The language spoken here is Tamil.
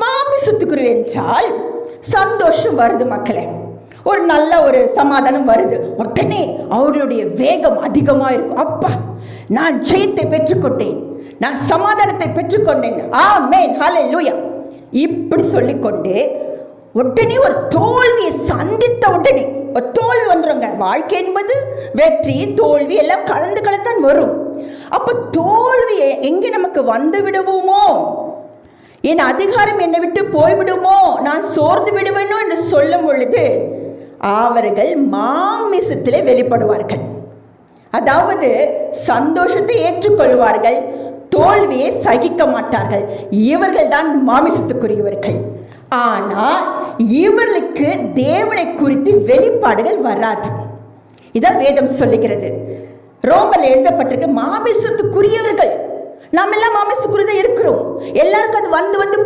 மாமிசத்துக்குரு என்றால் சந்தோஷம் வருது மக்களே. ஒரு நல்ல ஒரு சமாதானம் வருது. உடனே அவர்களுடைய வேகம் அதிகமா இருக்கும். அப்பா நான் ஜெயத்தை பெற்றுக்கொண்டேன். நான் சமாதானத்தை பெற்றுக்கொண்டேன். ஆமென். ஹalleluya. இப்படி சொல்லிக்கொண்டு உடனே ஒரு தோல்வியை சந்தித்த உடனே ஒரு தோல்வி வந்துருங்க. வாழ்க்கை என்பது வெற்றி தோல்வி எல்லாம் கலந்து கலந்தான் வரும். அப்ப தோல்வியை எங்கே நமக்கு வந்து விடுவோமோ? என் அதிகாரம் என்னை விட்டு போய்விடுமோ? நான் சோர்ந்து விடுவேனோ என்று சொல்லும் பொழுது அவர்கள் மாமிசத்திலே வெளிப்படுவார்கள். அதாவது சந்தோஷத்தை ஏற்றுக்கொள்வார்கள் தோல்வியை சகிக்க மாட்டார்கள். இவர்கள் தான் மாமிசத்துக்குரியவர்கள். ஆனால் இவர்களுக்கு தேவனை குறித்து வெளிப்பாடுகள் வராது. இதான் வேதம் சொல்லுகிறது. ரோமல் எழுதப்பட்டிருக்கு மாமிசத்துக்குரியவர்கள். நாம் எல்லாம் மாமிசத்துக்குரியதான் இருக்கிறோம். எல்லாருக்கும் அது வந்து வந்து